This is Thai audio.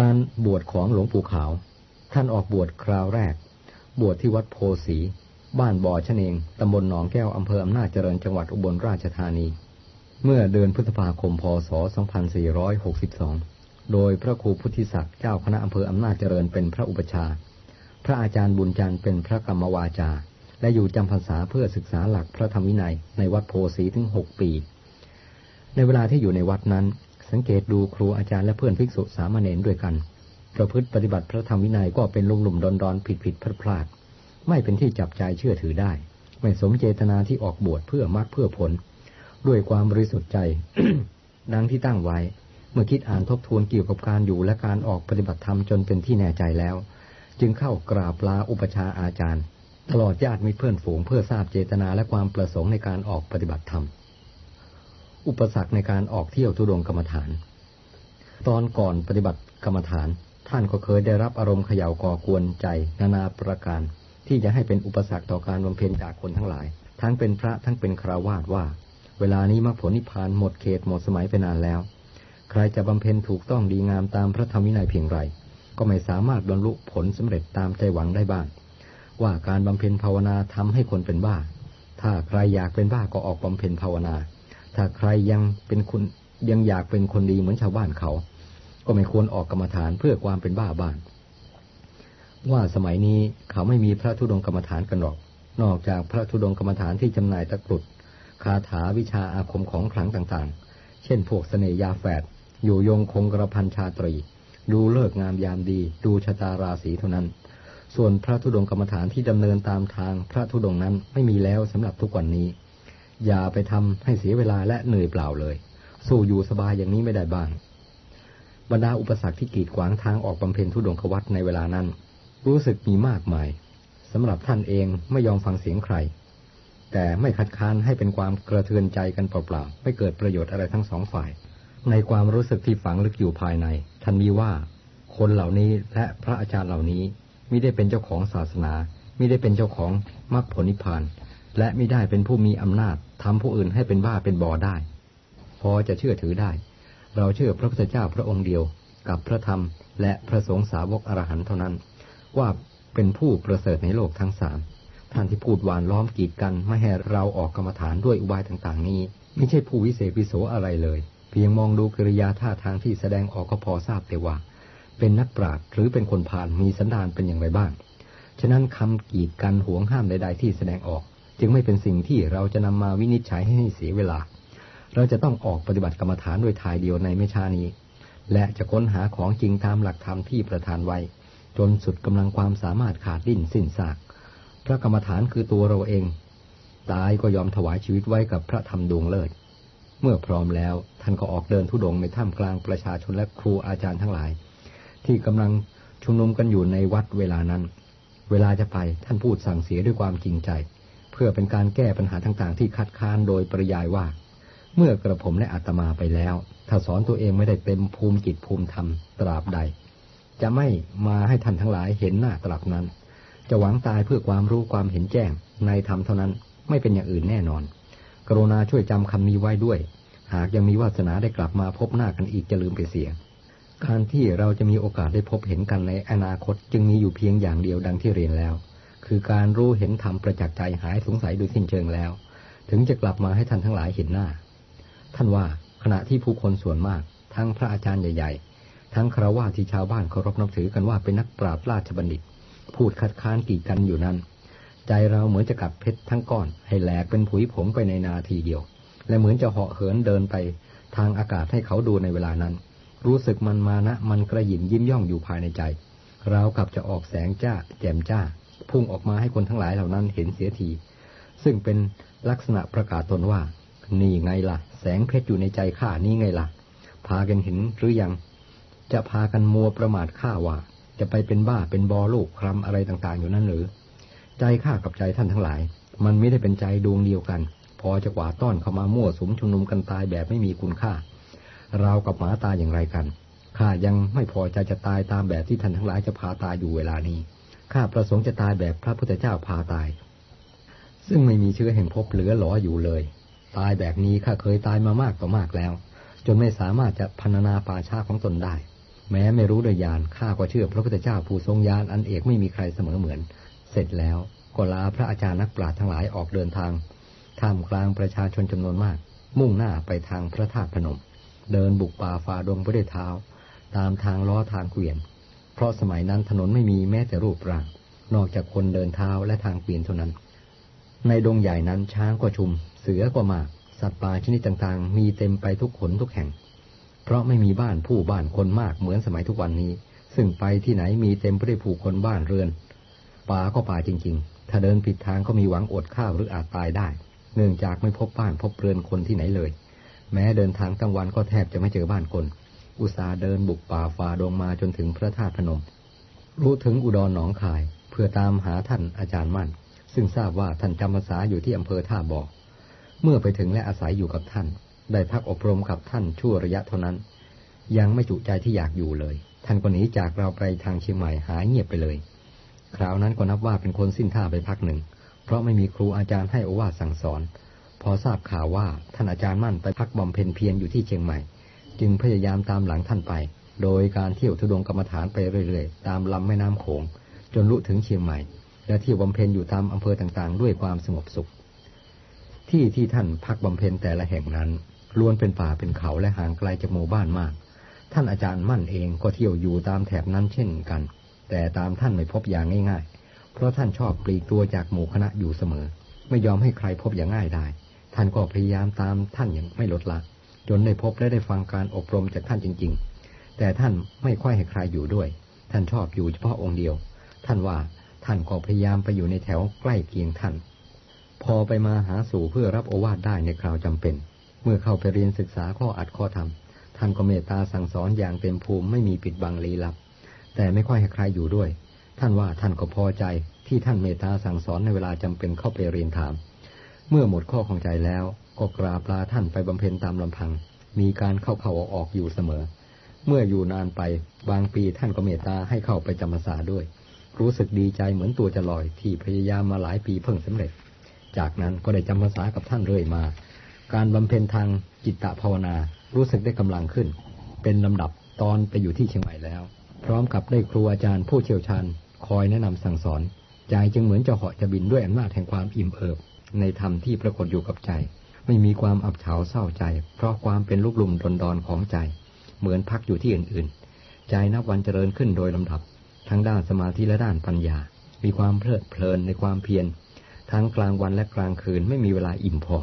การบวชของหลวงปู่ขาว ท่านออกบวชคราวแรก บวชที่วัดโพสี บ้านบ่อชะเนงตำบลหนองแก้วอำเภออำนาจเจริญจังหวัดอุบลราชธานี เมื่อเดือนพฤษภาคมพศ 2462 โดยพระครูพุทธิศักดิ์เจ้าคณะอำเภออำนาจเจริญเป็นพระอุปชา พระอาจารย์บุญจันทร์เป็นพระกรรมวาจา และอยู่จำพรรษาเพื่อศึกษาหลักพระธรรมวินัยในวัดโพสีถึงหกปี ในเวลาที่อยู่ในวัดนั้น สังเกตดูครูอาจารย์และเพื่อนภิกษุสามเณรด้วยกัน ประพฤติปฏิบัติพระธรรมวินัยก็เป็นลุ่มหลุมดอนดอนผิดผิดพลาดพลาด ไม่เป็นที่จับใจเชื่อถือได้ ไม่สมเจตนาที่ออกบวชเพื่อมรรคเพื่อผล ด้วยความบริสุทธิ์ใจ ดังที่ตั้งไว้ เมื่อคิดอ่านทบทวนเกี่ยวกับการอยู่และการออกปฏิบัติธรรมจนเป็นที่แน่ใจแล้ว จึงเข้ากราบลาอุปชาอาจารย์ ตลอดญาติมิตรเพื่อนฝูงเพื่อทราบเจตนาและความประสงค์ในการออกปฏิบัติธรรม อุปสรรคในการออกเที่ยวทุดงกรรมฐาน ตอนก่อนปฏิบัติกรรมฐาน ท่านก็เคยได้รับอารมณ์เขย่าก่อกวนใจ นานาประการ ที่จะให้เป็นอุปสรรคต่อการบำเพ็ญจากคนทั้งหลาย ทั้งเป็นพระทั้งเป็นคราวาสว่า เวลานี้มรรคผลนิพพานหมดเขตหมดสมัยไปนานแล้ว ใครจะบำเพ็ญถูกต้องดีงามตามพระธรรมวินัยเพียงไรก็ไม่สามารถบรรลุผลสำเร็จตามใจหวังได้บ้าง ว่าการบำเพ็ญภาวนาทำให้คนเป็นบ้า ถ้าใครอยากเป็นบ้าก็ออกบำเพ็ญภาวนา ถ้าใครยังเป็นคนยังอยากเป็นคนดีเหมือนชาวบ้านเขา ก็ไม่ควรออกกรรมฐานเพื่อความเป็นบ้าบ้าน ว่าสมัยนี้เขาไม่มีพระธุดงกรรมฐานกันหรอก นอกจากพระธุดงกรรมฐานที่จำหน่ายตะกรุดคาถาวิชาอาคมของขลังต่างๆ เช่นพวกเสน่ยาแฝด อยู่ยงคงกระพันชาตรี ดูเลิกงามยามดี ดูชะตาราศีเท่านั้น ส่วนพระธุดงกรรมฐานที่ดำเนินตามทางพระธุดงนั้นไม่มีแล้วสำหรับทุกวันนี้ อย่าไปทำให้เสียเวลาและเหนื่อยเปล่าเลย สู้อยู่สบายอย่างนี้ไม่ได้บ้างบรรดาอุปสรรคที่กีดขวางทางออกบำเพ็ญธุดงควัตในเวลานั้น รู้สึกมีมากมายสำหรับท่านเองไม่ยอมฟังเสียงใคร แต่ไม่คัดค้านให้เป็นความกระเทือนใจกันเปล่าๆไม่เกิดประโยชน์อะไรทั้งสองฝ่าย ในความรู้สึกที่ฝังลึกอยู่ภายในท่านมีว่า คนเหล่านี้และพระอาจารย์เหล่านี้มิได้เป็นเจ้าของศาสนามิได้เป็นเจ้าของมรรคผลนิพพาน และไมิได้เป็นผู้มีอำนาจทำผู้อื่นให้เป็นบ้าเป็นบอได้ พอจะเชื่อถือได้ เราเชื่อพระพุทธเจ้าพระองค์เดียว กับพระธรรม และพระสงฆ์สาวกอรหันต์เท่านั้น ว่าเป็นผู้ประเสริฐในโลกทั้งสามท่านที่พูดหวานล้อมกีดกันไม่ให้เราออกกรรมฐานด้วยอุบายต่างๆ นี้ ไม่ใช่ผู้วิเศษวิโสอะไรเลย เพียงมองดูกิริยาท่าทางที่แสดงออกก็พอทราบแต่ว่า เป็นนักปราชญ์หรือเป็นคนผ่านมีสันดานเป็นอย่างไรบ้าง ฉะนั้นคำกีดกันห่วงห้ามใด ๆ ที่แสดงออก จึงไม่เป็นสิ่งที่เราจะนำมาวินิจฉัยให้เสียเวลา เราจะต้องออกปฏิบัติกรรมฐานด้วยทายเดียวในไม่ช้านี้ และจะค้นหาของจริงตามหลักธรรมที่ประทานไว้ จนสุดกำลังความสามารถขาดดิ้นสิ้นซาก พระกรรมฐานคือตัวเราเอง ตายก็ยอมถวายชีวิตไว้กับพระธรรมดวงเลิศ เมื่อพร้อมแล้วท่านก็ออกเดินทุดงในท่ามกลางประชาชนและครูอาจารย์ทั้งหลาย ที่กำลังชุมนุมกันอยู่ในวัดเวลานั้น เวลาจะไปท่านพูดสั่งเสียด้วยความจริงใจ เพื่อเป็นการแก้ปัญหาต่างๆ ที่คัดค้านโดยปริยายว่า เมื่อกระผมและอาตมาไปแล้ว ถ้าสอนตัวเองไม่ได้เต็มภูมิจิตภูมิธรรมตราบใด จะไม่มาให้ท่านทั้งหลายเห็นหน้าตราบนั้น จะหวังตายเพื่อความรู้ความเห็นแจ้ง ในธรรมเท่านั้นไม่เป็นอย่างอื่นแน่นอน กรุณาช่วยจำคำนี้ไว้ด้วย หากยังมีวาสนาได้กลับมาพบหน้ากันอีกจะลืมไปเสียการที่เราจะมีโอกาสได้พบเห็นกันในอนาคตจึงมีอยู่เพียงอย่างเดียวดังที่เรียนแล้ว คือการรู้เห็นธรรมประจักษ์ใจหายสงสัยโดยสิ้นเชิงแล้ว ถึงจะกลับมาให้ท่านทั้งหลายเห็นหน้า ท่านว่าขณะที่ผู้คนส่วนมาก ทั้งพระอาจารย์ใหญ่ๆ ทั้งคราวาที่ชาวบ้านเคารพนับถือกันว่าเป็นนักปราบราชบัณฑิต พูดคัดค้านกีดกันอยู่นั้น ใจเราเหมือนจะกัดเพชรทั้งก้อน ให้แหลกเป็นผุยผงไปในนาทีเดียว และเหมือนจะเหาะเหินเดินไป ทางอากาศให้เขาดูในเวลานั้น รู้สึกมันมานะมันกระหยิมยิ้มย่องอยู่ภายในใจเรากับจะออกแสงจ้า แจ่มจ้า พุ่งออกมาให้คนทั้งหลายเหล่านั้นเห็นเสียที ซึ่งเป็นลักษณะประกาศตนว่า นี่ไงล่ะ แสงเพชรอยู่ในใจข้านี่ไงล่ะ พากันเห็นหรือยัง จะพากันมัวประมาทข้าว่า จะไปเป็นบ้าเป็นบอลูกคลำอะไรต่างๆ อยู่นั่นหรือ ใจข้ากับใจท่านทั้งหลาย มันไม่ได้เป็นใจดวงเดียวกัน พอจะกวาดต้อนเข้ามามั่วสุมชุมนุมกันตายแบบไม่มีคุณค่า เรากับหมาตายอย่างไรกันข้ายังไม่พอใจจะตายตามแบบที่ท่านทั้งหลายจะพาตายอยู่เวลานี้ ข้าประสงค์จะตายแบบพระพุทธเจ้าพาตาย ซึ่งไม่มีเชื้อแห่งภพเหลือหลออยู่เลย ตายแบบนี้ข้าเคยตายมามากต่อมากแล้ว จนไม่สามารถจะพรรณนาป่าชาของตนได้ แม้ไม่รู้โดยญาณข้าก็เชื่อพระพุทธเจ้าผู้ทรงญาณอันเอกไม่มีใครเสมอเหมือน เสร็จแล้วก็ลาพระอาจารย์นักปราชญ์ทั้งหลายออกเดินทางท่ามกลางประชาชนจำนวนมาก มุ่งหน้าไปทางพระธาตุพนม เดินบุกป่าฝ่าดงไปด้วยเท้า ตามทางล้อทางเกวียน เพราะสมัยนั้นถนนไม่มีแม้แต่รูปร่าง นอกจากคนเดินเท้าและทางเกวีนเท่านั้น ในดงใหญ่นั้นช้างก็ชุม เสือก็มาก สัตว์ป่าชนิดต่างๆ มีเต็มไปทุกขนทุกแห่ง เพราะไม่มีบ้านผู้บ้านคนมากเหมือนสมัยทุกวันนี้ ซึ่งไปที่ไหนมีเต็มไปด้วยผู้คนบ้านเรือน ป่าก็ป่าจริง ๆ ถ้าเดินผิดทางก็มีหวังอดข้าวหรืออาจตายได้ เนื่องจากไม่พบบ้านพบเรือนคนที่ไหนเลย แม้เดินทางกลางวันก็แทบจะไม่เจอบ้านคน อุตสาเดินบุกป่าฝ่าดงมาจนถึงพระธาตุพนม รู้ถึงอุดรหนองคาย เพื่อตามหาท่านอาจารย์มั่น ซึ่งทราบว่าท่านจำพรรษาอยู่ที่อำเภอท่าบ่อเมื่อไปถึงและอาศัยอยู่กับท่าน ได้พักอบรมกับท่านชั่วระยะเท่านั้น ยังไม่จุใจที่อยากอยู่เลย ท่านก็หนีจากเราไปทางเชียงใหม่หายเงียบไปเลย คราวนั้นก็นับว่าเป็นคนสิ้นท่าไปพักหนึ่ง เพราะไม่มีครูอาจารย์ให้อวาสั่งสอน พอทราบข่าวว่าท่านอาจารย์มั่นไปพักบำเพ็ญเพียรอยู่ที่เชียงใหม่ จึงพยายามตามหลังท่านไป โดยการเที่ยวทุดงกรรมฐานไปเรื่อยๆ ตามลำแม่น้ำโขง จนลุถึงเชียงใหม่ และเที่ยวบำเพ็ญอยู่ตามอำเภอต่างๆ ด้วยความสงบสุข ที่ที่ท่านพักบำเพ็ญแต่ละแห่งนั้นล้วนเป็นป่าเป็นเขาและห่างไกลจากหมู่บ้านมาก ท่านอาจารย์มั่นเองก็เที่ยวอยู่ตามแถบนั้นเช่นกัน แต่ตามท่านไม่พบอย่างง่ายๆ เพราะท่านชอบปลีกตัวจากหมู่คณะอยู่เสมอ ไม่ยอมให้ใครพบอย่างง่ายได้ ท่านก็พยายามตามท่านอย่างไม่ลดละ จนได้พบและได้ฟังการอบรมจากท่านจริง ๆ แต่ท่านไม่ค่อยให้ใครอยู่ด้วย ท่านชอบอยู่เฉพาะองค์เดียว ท่านว่าท่านก็พยายามไปอยู่ในแถวใกล้เคียงท่าน พอไปมาหาสู่เพื่อรับโอวาทได้ในคราวจำเป็น เมื่อเข้าไปเรียนศึกษาข้ออัดข้อธรรม ท่านก็เมตตาสั่งสอนอย่างเต็มภูมิไม่มีปิดบังลี้ลับ แต่ไม่ค่อยให้ใครอยู่ด้วย ท่านว่าท่านก็พอใจที่ท่านเมตตาสั่งสอนในเวลาจำเป็นเข้าไปเรียนถาม เมื่อหมดข้อของใจแล้ว ก็กราบลาท่านไปบำเพ็ญตามลำพัง มีการเข้าเข้าออกออกอยู่เสมอ เมื่ออยู่นานไปบางปีท่านก็เมตตาให้เข้าไปจำพรรษาด้วย รู้สึกดีใจเหมือนตัวจะลอยที่พยายามมาหลายปีเพิ่งสำเร็จ จากนั้นก็ได้จำพรรษากับท่านเรื่อยมา การบำเพ็ญทางจิตตภาวนารู้สึกได้กำลังขึ้น เป็นลำดับตอนไปอยู่ที่เชียงใหม่แล้ว พร้อมกับได้ครูอาจารย์ผู้เชี่ยวชาญ คอยแนะนำสั่งสอนใจจึงเหมือนจะเหาะจะบินด้วยอำนาจแห่งความอิ่มเอิบในธรรมที่ปรากฏอยู่กับใจ ไม่มีความอับเฉาเศร้าใจ เพราะความเป็นลูกลุ่มดอนดอนของใจ เหมือนพักอยู่ที่อื่นๆ ใจนับวันเจริญขึ้นโดยลำดับ ทั้งด้านสมาธิและด้านปัญญา มีความเพลิดเพลินในความเพียรทั้งกลางวันและกลางคืนไม่มีเวลาอิ่มพอ